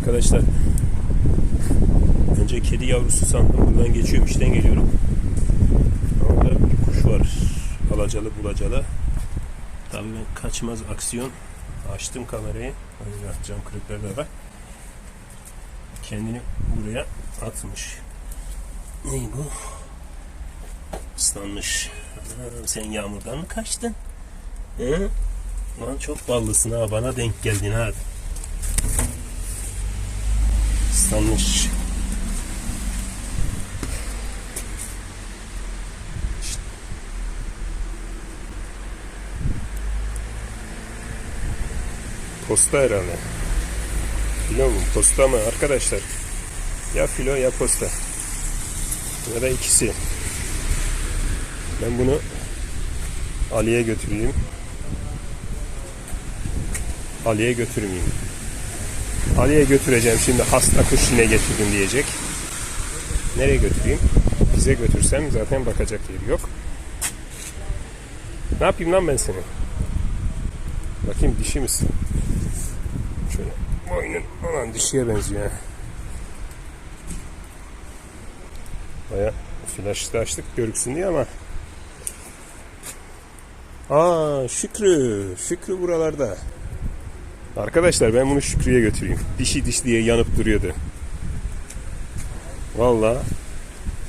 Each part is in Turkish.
Arkadaşlar önce kedi yavrusu sandım. Buradan geçiyorum işten geliyorum. Orada bir kuş var. Alacalı bulacalı. Tabii kaçmaz aksiyon. Açtım kamerayı. Öyle cam kırıkları da var. Kendini buraya atmış. Ne bu? Islanmış. Sen yağmurdan mı kaçtın? Hı? Lan çok ballısın ha. Bana denk geldin ha. Islanmış. Posta herhalde. Filo mu? Posta mı arkadaşlar? Ya filo ya posta. Ya da ikisi. Ben bunu Ali'ye götüreyim. Ali'ye götürmeyeyim. Ali'ye götüreceğim şimdi hasta kuş yine getirdim diyecek. Nereye götüreyim? Bize götürsem zaten bakacak yeri yok. Ne yapayım lan ben seni? Bakayım dişi misin? Şöyle boynun olan dişiye benziyor ha. Baya flaşı açtık görüksün diye ama Aa Şükrü. Şükrü buralarda. Arkadaşlar ben bunu Şükrü'ye götüreyim. Dişi diş diye yanıp duruyordu. Valla.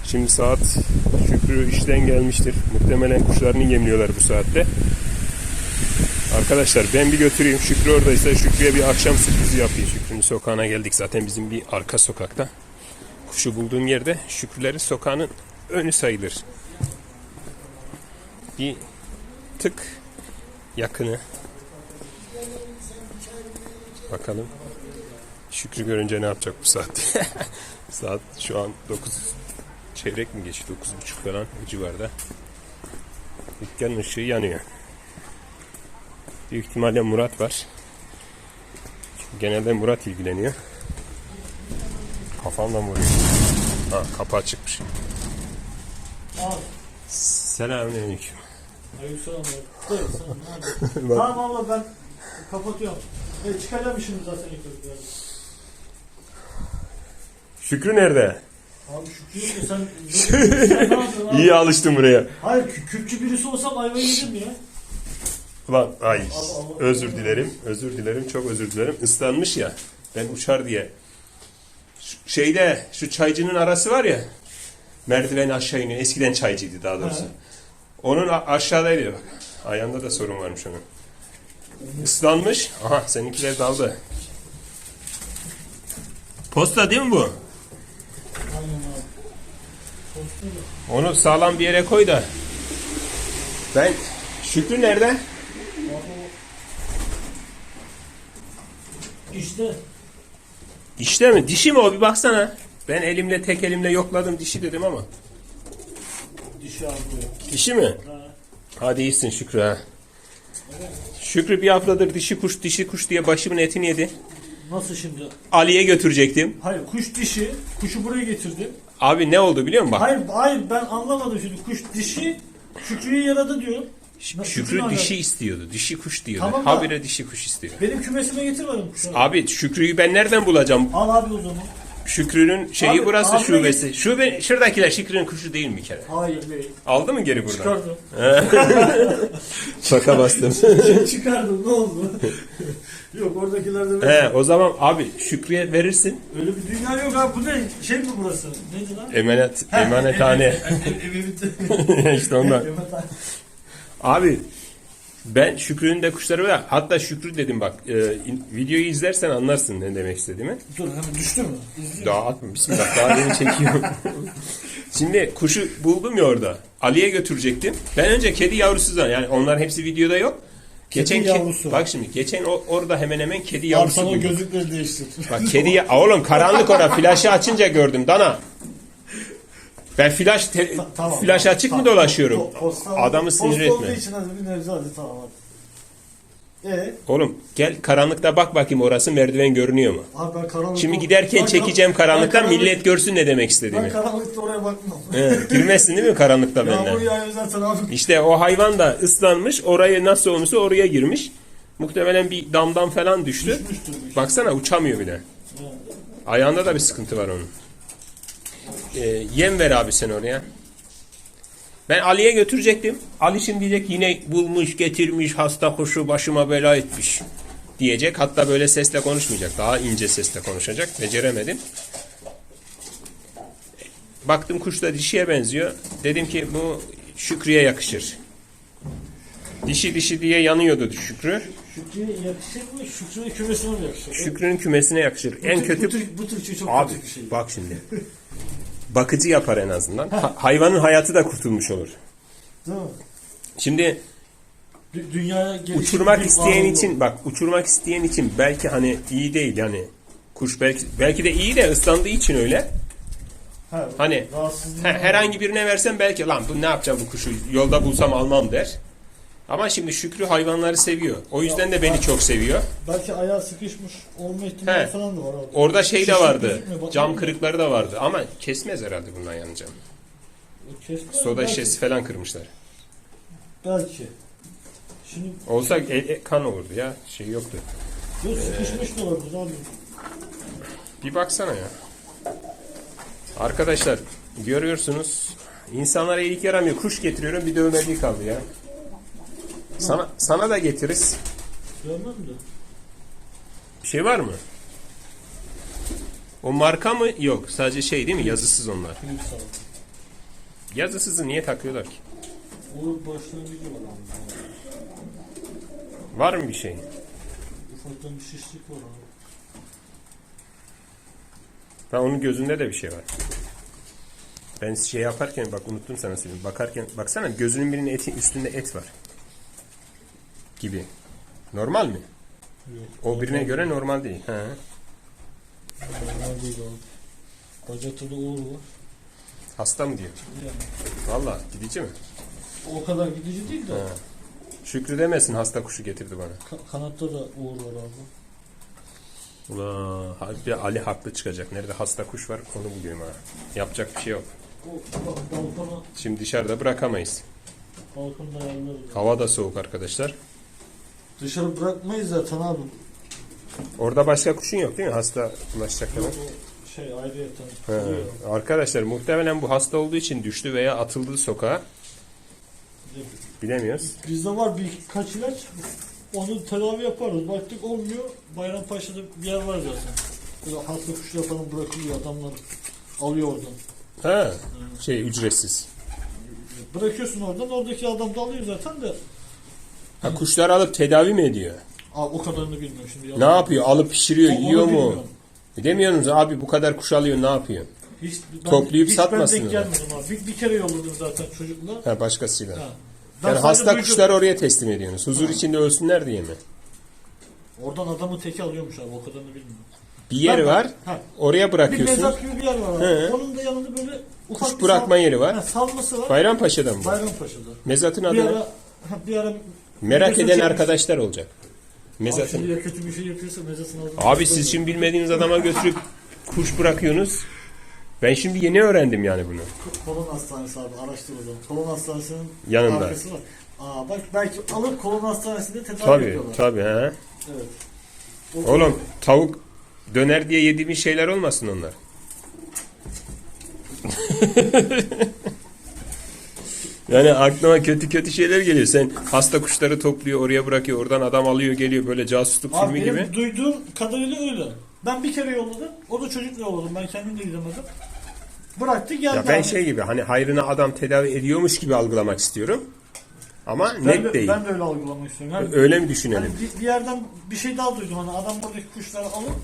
Şimdi saat Şükrü işten gelmiştir. Muhtemelen kuşlarını yemliyorlar bu saatte. Arkadaşlar ben bir götüreyim. Şükrü oradaysa Şükrü'ye bir akşam sürprizi yapayım. Şükrü'nün sokağına geldik. Zaten bizim bir arka sokakta. Kuşu bulduğum yerde Şükrülerin sokağının önü sayılır. Bir tık yakını. Bakalım. Şükrü görünce ne yapacak bu saatte? Saat şu an 9 çeyrek mi geçti? 9.30 falan bu civarda. Dükkanın ışığı yanıyor. Büyük ihtimalle Murat var. Genelde Murat ilgileniyor. Kafamla vuruyor. Ha kapı açıkmış. Al. Selamünaleyküm. Aleykümselam. Buyur sen. hadi. tamam abla ben kapatıyorum. E, çıkacağım şimdi zaten yukarı. Şükrü nerede? Abi Şükrü'yüm de sen... sen ne yapıyorsun abi? İyi alıştım buraya. Hayır kü- kürkçü birisi olsam ayvayı yedim ya. Ulan ay özür dilerim. Özür dilerim. Çok özür dilerim. Islanmış ya. Ben uçar diye. Şu- Şeyde şu çaycının arası var ya. Merdiven aşağı iniyor. Eskiden çaycıydı daha doğrusu. Onun a- aşağıdaydı bak. Ayağında da sorun varmış onun. Islanmış. Aha seninkiler daldı. Posta değil mi bu? Onu sağlam bir yere koy da. Ben Şükrü nerede? İşte İşte mi? Dişi mi o? Bir baksana. Ben elimle tek elimle yokladım dişi dedim ama. dişi abi. Dişi mi? Ha. Hadi iyisin Şükrü ha. Şükrü bir haftadır dişi kuş dişi kuş diye başımın etini yedi. Nasıl şimdi? Ali'ye götürecektim. Hayır kuş dişi. Kuşu buraya getirdi. Abi ne oldu biliyor musun? Bak. Hayır hayır ben anlamadım şimdi. Kuş dişi Şükrü'yü yaradı diyor. Şükrü Şükrü'nün dişi istiyordu. Dişi kuş diyordu. Tamam da- Habire dişi kuş istiyor. Benim kümesime getirmedim kuşu. Abi Şükrü'yü ben nereden bulacağım? Al abi o zaman. Şükrü'nün şeyi Abi, burası abime şubesi. Şube, şuradakiler Şükrü'nün kuşu değil mi kere? Hayır değil. Aldı mı geri buradan? Çıkardım. Şaka bastım. Çıkardım ne oldu? yok oradakilerde böyle. He, o zaman abi Şükrü'ye verirsin. Öyle bir dünya yok abi bu ne? Şey mi burası? Neydi lan? Emanet, emanethane. İşte ondan. Abi ben Şükrü'nün de kuşları var. Hatta Şükrü dedim bak. e, in- videoyu izlersen anlarsın ne demek istediğimi. Dur hemen düştü mü? İzliyorum. Daha atma. Bismillah. Daha yeni çekiyorum. Şimdi kuşu buldum ya orada. Ali'ye götürecektim. Ben önce kedi yavrusu da yani onlar hepsi videoda yok. Kedi ke- yavrusu. Bak şimdi geçen o, orada hemen hemen kedi Abi yavrusu sana o buldum. gözlükleri değiştir. Bak kedi ya- Aa, oğlum karanlık ora flaşı açınca gördüm dana. Ben flaş te- Ta- tamam, flaş tamam, açık tamam. mı dolaşıyorum? Po- posta- Adamı sinir posta olduğu etme. için hadi bir nebze hadi tamam hadi. Ee, Oğlum gel karanlıkta bak bakayım orası merdiven görünüyor mu? abi ben karanlıkta... Şimdi giderken Ben çekeceğim ben karanlıktan karanlık- millet görsün ne demek Ben istediğimi. karanlıkta oraya bakmam. He, girmezsin değil mi karanlıkta Yağmur benden? yağıyor zaten abi. İşte o hayvan da ıslanmış oraya nasıl olmuşsa oraya girmiş. Muhtemelen bir damdan falan düştü. Düşmüştür. Baksana uçamıyor bile. Ayağında da bir sıkıntı var onun. Ee, yem ver abi sen oraya. Ben Ali'ye götürecektim. Ali şimdi diyecek yine bulmuş, getirmiş, hasta kuşu başıma bela etmiş diyecek. Hatta böyle sesle konuşmayacak. Daha ince sesle konuşacak. Beceremedim. Baktım kuş da dişiye benziyor. Dedim ki bu Şükrü'ye yakışır. Dişi dişi diye yanıyordu Şükrü. Şükrü'ye yakışır mı? Şükrü'nün kümesine mi yakışır? Şükrü'nün kümesine yakışır. Bu En tür- kötü Bu tür, bu tür şey çok Abi kötü bir şey. bak şimdi. Bakıcı yapar en azından. Ha- hayvanın hayatı da kurtulmuş olur. Mi? Şimdi Dü- Dünyaya uçurmak isteyen için bak uçurmak isteyen için belki hani iyi değil yani kuş belki belki de iyi de ıslandığı için öyle. Ha, Hani he- herhangi birine versen belki lan bu ne yapacağım bu kuşu yolda bulsam almam der. Ama şimdi Şükrü hayvanları seviyor. O yüzden de beni çok seviyor. Belki ayağı sıkışmış olma ihtimali He. falan da var abi. Orada şey de vardı. gözükmüyor, Cam kırıkları da vardı ama kesmez herhalde bundan yanacağım. Kesme, Soda belki, şişesi falan kırmışlar. Belki. Şimdi Olsa e- e- kan olurdu ya. Şey yoktu. yok sıkışmış da olabilir abi. Bir baksana ya. Arkadaşlar görüyorsunuz insanlara iyilik yaramıyor. Kuş getiriyorum bir dövmediği kaldı ya. Sana sana da getiririz. Görmem de. Bir şey var mı? O marka mı? Yok. Sadece şey değil mi? Yazısız onlar. Yazısızı niye takıyorlar ki? O başlangıcı var abi. Var mı bir şey? Ufaktan bir şişlik var abi. Ha onun gözünde de bir şey var. Ben şey yaparken bak unuttum sana söyleyeyim. Bakarken baksana gözünün birinin eti üstünde et var. Gibi. Normal mi? Yok. O birine göre normal değil. He. Normal değil. Bacakta da uğur var. Hasta mı diyor? Yani Valla gidici mi? o kadar gidici değil de He. Şükrü demesin hasta kuşu getirdi bana. ka- kanatta da uğur var abi. Ula harbi Ali haklı çıkacak. Nerede hasta kuş var onu buluyorum ha. Yapacak bir şey yok. O Şimdi dışarıda bırakamayız. Hava da soğuk arkadaşlar. Dışarı bırakmayız zaten abi. Orada başka kuşun yok değil mi? Hasta bulaşacak o şey ayrı yatan. He. Arkadaşlar muhtemelen bu hasta olduğu için düştü veya atıldı sokağa. Bilemiyoruz. Bizde var birkaç ilaç. Onu tedavi yaparız. Baktık olmuyor. Bayrampaşa'da bir yer var zaten. Böyle hasta kuşlar falan bırakılıyor adamlar. Alıyor oradan. Ha, şey ücretsiz. Bırakıyorsun oradan. Oradaki adam da alıyor zaten de. Ha kuşları alıp tedavi mi ediyor? Aa, o kadarını bilmiyorum şimdi. Ne yapıyor? Alıp pişiriyor, O- onu yiyor mu? bilmiyorum. Demiyorsunuz abi bu kadar kuş alıyor ne yapıyor? Hiç, ben, Toplayıp hiç satmasın Ben denk gelmedim abi. Bir, bir kere yolladım zaten çocukla. Ha başkasıyla. Ha. Ben Yani sadece hasta duydum. kuşları oraya teslim ediyorsunuz. Huzur içinde ölsünler diye mi? Oradan adamın teki alıyormuş abi. O kadarını bilmiyorum. Bir yeri Ben- var. Ha. Oraya Bir bırakıyorsun. mezat gibi bir yer var abi. He. Onun da yanında böyle ufak Kuş bir bırakma sal- yeri var. Ha, salması var. Bayrampaşa'da mı? bu? Bayrampaşa'da. Mezatın Bir adı ne? ara, bir ara Merak eden çekmiş. arkadaşlar olacak. Abi Mezatın. ya kötü bir şey yapıyorsa. Abi siz şimdi bilmediğiniz adama götürüp kuş bırakıyorsunuz. Ben şimdi yeni öğrendim yani bunu. Kolon hastanesi abi araştır o zaman. Kolon hastanesinin Yanında. arkası var. Aa bak belki alıp kolon hastanesinde tedavi Tabii yapıyorlar. tabii ha. Evet. O- Oğlum tavuk döner diye yediğimiz şeyler olmasın onlar. yani aklıma kötü kötü şeyler geliyor. Sen hasta kuşları topluyor, oraya bırakıyor, oradan adam alıyor, geliyor böyle casusluk Abi filmi benim gibi. duyduğum kadarıyla öyle. Ben bir kere yolladım. O da çocukla yolladım. Ben kendim de gidemedim. Bıraktı geldi. Ya ben abi. şey gibi hani hayrına adam tedavi ediyormuş gibi algılamak istiyorum. Ama ben net de, değil. Ben de öyle algılamak istiyorum. Yani, Öyle mi hani düşünelim? bir, bir yerden bir şey daha duydum. Hani adam buradaki kuşları alıp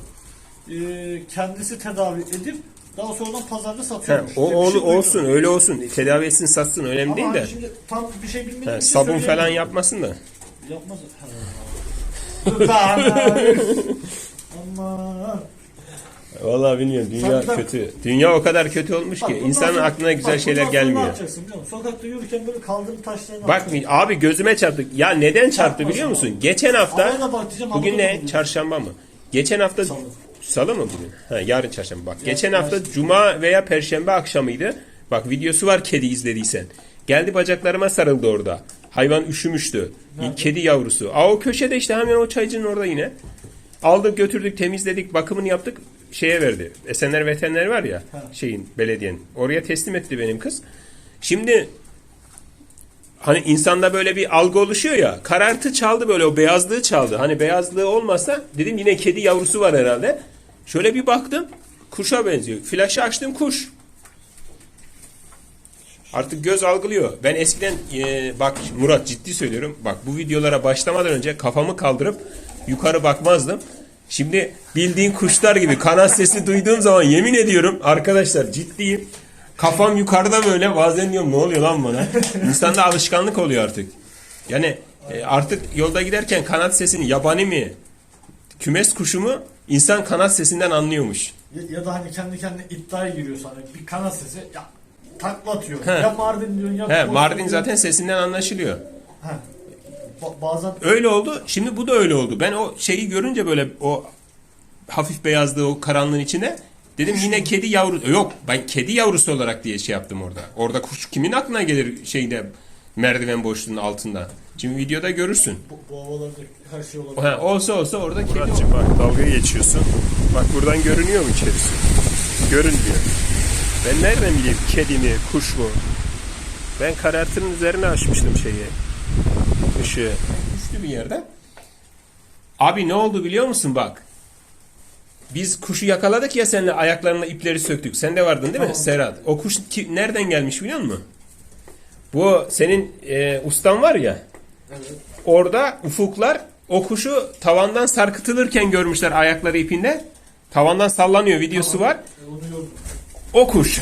e, kendisi tedavi edip daha sonradan pazarda He, satıyormuş. o, diye bir o- şey duydum. olsun öyle olsun. Tedavi etsin satsın önemli Ama değil de. şimdi tam bir şey bilmediğim He, sabun falan yapmasın da. Yapmaz. Aman. Vallahi bilmiyorum. Dünya Sen- kötü. Dünya o kadar kötü olmuş Bak, ki insanın sonra- aklına güzel bak, şeyler gelmiyor. Sokakta yürürken böyle kaldırım taşlarına Bak abi gözüme çarptı. Ya neden çarptı biliyor musun? Geçen hafta bugün ne? Çarşamba mı? Geçen hafta Salı. Salı mı bugün? Ha, yarın çarşamba. Bak geçen hafta cuma veya perşembe akşamıydı. Bak videosu var kedi izlediysen. Geldi bacaklarıma sarıldı orada. Hayvan üşümüştü. Kedi yavrusu. Aa o köşede işte hemen o çaycının orada yine. Aldık götürdük temizledik bakımını yaptık. şeye verdi. Esenler Veteriner var ya şeyin belediyenin. Oraya teslim etti benim kız. Şimdi hani insanda böyle bir algı oluşuyor ya. Karartı çaldı böyle o beyazlığı çaldı. Hani beyazlığı olmasa dedim yine kedi yavrusu var herhalde. Şöyle bir baktım. Kuşa benziyor. Flaşı açtım kuş. Artık göz algılıyor. Ben eskiden e, bak Murat ciddi söylüyorum. Bak bu videolara başlamadan önce kafamı kaldırıp yukarı bakmazdım. Şimdi bildiğin kuşlar gibi kanat sesi duyduğum zaman yemin ediyorum arkadaşlar ciddiyim. Kafam yukarıda böyle bazen diyorum ne oluyor lan bana. İnsanda alışkanlık oluyor artık. Yani e, artık yolda giderken kanat sesini yabani mi kümes kuşu mu insan kanat sesinden anlıyormuş. Ya, ya da hani kendi kendine iddiaya giriyorsun hani bir kanat sesi ya takla atıyor. He. Ya Mardin diyorsun ya He, Mardin diyorsun. zaten sesinden anlaşılıyor. He. Ba- bazen Öyle oldu. Şimdi bu da öyle oldu. Ben o şeyi görünce böyle o hafif beyazlığı o karanlığın içine dedim yine kedi yavru yok ben kedi yavrusu olarak diye şey yaptım orada. Orada kuş kimin aklına gelir şeyde merdiven boşluğunun altında. Şimdi videoda görürsün. bu, bu havalarda her şey olabilir. Ha, olsa olsa orada kedi Muratcığım bak dalga geçiyorsun. Bak buradan görünüyor mu içerisi? Görünmüyor. Ben nereden bileyim kedi mi, kuş mu? Ben karartının üzerine açmıştım şeyi. Işığı. Düştü bir yerden. Abi ne oldu biliyor musun bak? Biz kuşu yakaladık ya seninle ayaklarına ipleri söktük. Sen de vardın değil mi Tamam. Serhat? O kuş ki, nereden gelmiş biliyor musun? Bu senin e, ustan var ya Evet. orada ufuklar o kuşu tavandan sarkıtılırken görmüşler ayakları ipinde. Tavandan sallanıyor videosu var. E. O kuş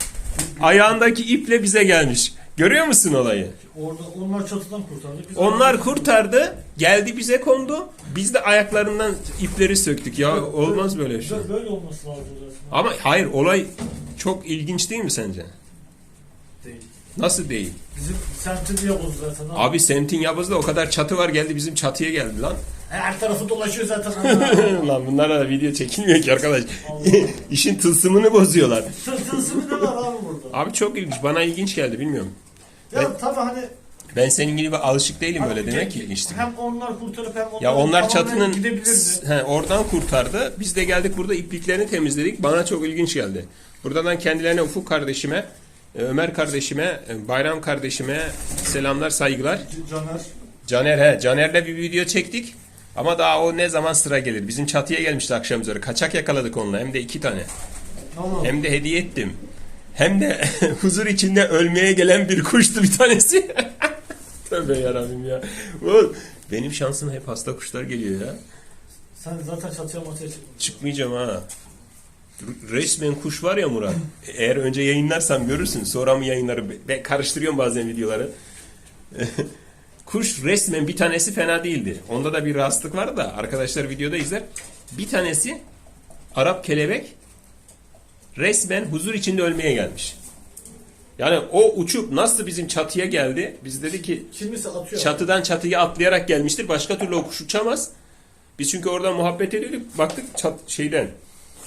ayağındaki iple bize gelmiş. Görüyor musun olayı? Orada onlar çatıdan kurtardık. Biz Onlar kurtardı, geldi bize kondu. Biz de ayaklarından ipleri söktük. Ya olmaz böyle bir şey. Böyle, olması lazım. Ama hayır olay çok ilginç değil mi sence? Nasıl değil? Bizim semtin Yavuz zaten. ha. Abi semtin Yavuz'da o kadar çatı var geldi bizim çatıya geldi lan. Her tarafı dolaşıyor zaten. lan bunlarla da video çekilmiyor ki arkadaş. İşin tılsımını bozuyorlar. Tılsımı ne var abi burada? Abi çok ilginç. Bana ilginç geldi bilmiyorum. Ya Ben- tabii hani Ben senin gibi alışık değilim öyle Abi, demek ki ilginçti. Hem onlar kurtarıp hem onlar Ya onlar çatının he, oradan kurtardı. Biz de geldik burada ipliklerini temizledik. Bana çok ilginç geldi. Buradan kendilerine Ufuk kardeşime, e, Ömer kardeşime, e, Bayram kardeşime selamlar, saygılar. Caner. Caner he, Caner'le bir video çektik. Ama daha o ne zaman sıra gelir? Bizim çatıya gelmişti akşam üzeri. Kaçak yakaladık onunla hem de iki tane. Allah. Hem de hediye ettim. Hem de huzur içinde ölmeye gelen bir kuştu bir tanesi. Tövbe yarabbim ya. Benim şansıma hep hasta kuşlar geliyor ya. Sen zaten çatıya mataya çıkmadın. Çıkmayacağım ha. Resmen kuş var ya Murat. Eğer önce yayınlarsam görürsün. Sonra mı yayınlarım? Ben karıştırıyorum bazen videoları. kuş resmen bir tanesi fena değildi. Onda da bir rahatsızlık var da arkadaşlar videoda izler. Bir tanesi Arap kelebek resmen huzur içinde ölmeye gelmiş. Yani o uçup nasıl bizim çatıya geldi? Biz dedi ki Kimisi atıyor. çatıdan çatıya atlayarak gelmiştir. Başka türlü o kuş uçamaz. Biz çünkü oradan muhabbet ediyorduk. Baktık çat şeyden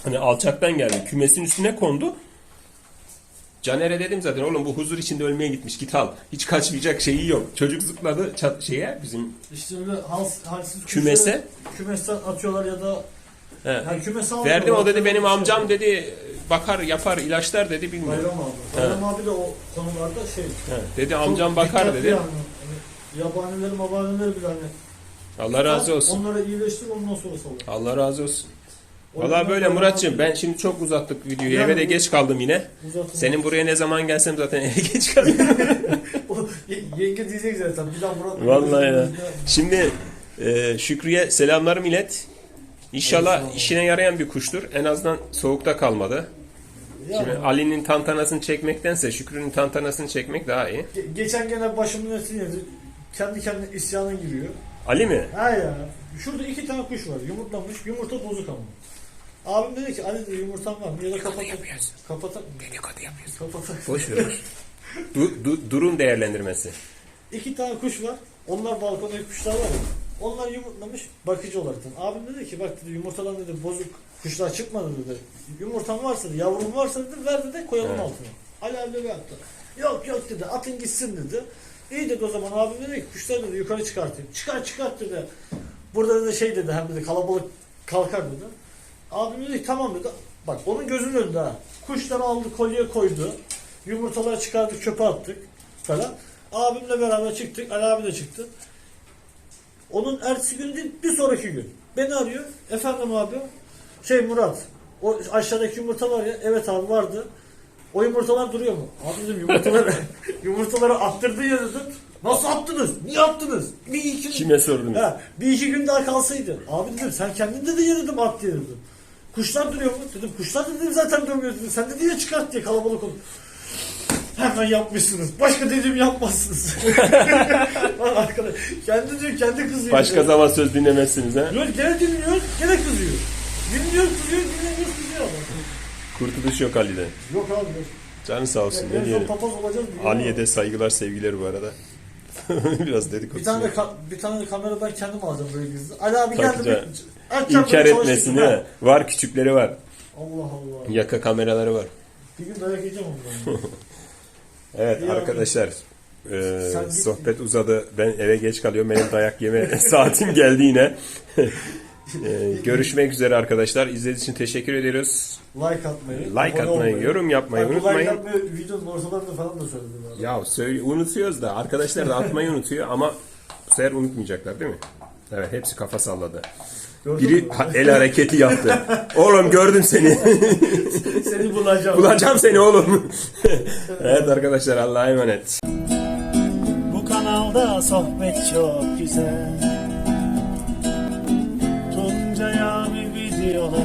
hani alçaktan geldi. Kümesin üstüne kondu. Caner'e dedim zaten oğlum bu huzur içinde ölmeye gitmiş git al. Hiç kaçmayacak şeyi yok. Çocuk zıpladı çat şeye bizim İşte öyle hals, halsiz kuşları Kümese? Kümesten atıyorlar ya da he. yani kümese almıyorlar. Verdim o dedi benim Şey- amcam dedi bakar yapar ilaçlar dedi bilmiyorum. Bayram abi. Bayram abi de o konularda şey. He. Dedi çok amcam bakar dikkatli dedi. Yani. Hani yabanileri mabanileri bile hani. Allah razı olsun. Onları iyileştir ondan sonra salıyor. Allah razı olsun. Valla böyle Muratçım ben şimdi çok uzattık videoyu. Yani Eve de geç kaldım yine. Uzatın. Senin buraya ne zaman gelsem zaten eve geç kalıyorum. Yenge diyecek zaten. Bir daha Murat. Vallahi ya. Şimdi e, Şükrü'ye selamlar millet. İnşallah işine yarayan bir kuştur. En azından soğukta kalmadı. Ya, Şimdi Ali'nin tantanasını çekmektense Şükrü'nün tantanasını çekmek daha iyi. ge- geçen gene başımın etini yedi. Kendi kendine isyana giriyor. Ali mi? Ha ya. Şurada iki tane kuş var. Yumurtlamış. Yumurta bozuk ama. Abim dedi ki Ali dedi yumurtan var? Ya da kapat. Kapatak mı? Dedikodu yapıyorsun. Kapatak. Boş ver. boş. Du- du- durum değerlendirmesi. İki tane kuş var. Onlar balkondaki kuşlar var ya. Onlar yumurtlamış bakıcı olarak. Abim dedi ki bak dedi yumurtadan dedi bozuk kuşlar çıkmadı dedi. Yumurtan varsa dedi, yavrum varsa dedi ver dedi koyalım Evet. altına. Ali abi de yaptı. Yok yok dedi atın gitsin dedi. İyi dedi o zaman abim dedi ki kuşları dedi yukarı çıkartayım. Çıkar çıkart dedi. Burada dedi şey dedi hem dedi kalabalık kalkar dedi. Abim dedi ki tamam dedi. Bak onun gözünün önünde ha. Kuşları aldı kolye koydu. Yumurtaları çıkardık çöpe attık falan. Abimle beraber çıktık. Ali abi de çıktı. Onun ertesi gün değil bir sonraki gün. Beni arıyor. Efendim abi. Şey Murat. O aşağıdaki yumurta var ya. Evet abi vardı. O yumurtalar duruyor mu? Abi dedim yumurtaları yumurtaları attırdın ya dedim. Nasıl attınız? Niye attınız? Bir iki Kime sordunuz? Ha, bir iki gün daha kalsaydı. Abi dedim sen kendin de ya dedim at diye dedim. Kuşlar duruyor mu? Dedim kuşlar dedim zaten durmuyor dedim. Sen de diye çıkart diye kalabalık oldu. Hemen yapmışsınız. Başka dediğim yapmazsınız. Lan arkadaş kendi diyor kendi kızıyor. Başka zaman söz dinlemezsiniz ha. Diyor, gene dinliyor gene kızıyor. Dinliyor kızıyor dinlemiyor kızıyor ama. Kurtuluş yok Ali'den. Yok abi. Canı sağ olsun En ne son diyelim. papaz olacağız diyor. Ali'ye de saygılar sevgiler bu arada. Biraz dedikodu. Bir tane de ka- bir tane de kamera ben kendim alacağım böyle gizli. Ali abi Tabii geldi. canım. bir- açacağım İnkar böyle etmesin çalıştık. değil mi? Var küçükleri var. Allah Allah. Yaka kameraları var. Bir gün dayak yiyeceğim ondan. Evet İyi arkadaşlar. e, Sen git. sohbet uzadı. Ben eve geç kalıyorum. Benim dayak yeme saatim geldi yine. E, görüşmek üzere arkadaşlar. İzlediğiniz için teşekkür ediyoruz. Like atmayı. Like atmayı, olmayı. yorum yapmayı bu unutmayın. Like atmayı videonun ortalarında falan da söyledim. abi. Ya söyle, unutuyoruz da arkadaşlar da atmayı unutuyor ama bu sefer unutmayacaklar değil mi? Evet hepsi kafa salladı. Gördün Biri ha- el hareketi yaptı. Oğlum gördüm seni. Seni bulacağım. Bulacağım seni oğlum. evet arkadaşlar Allah'a emanet. Bu kanalda sohbet çok güzel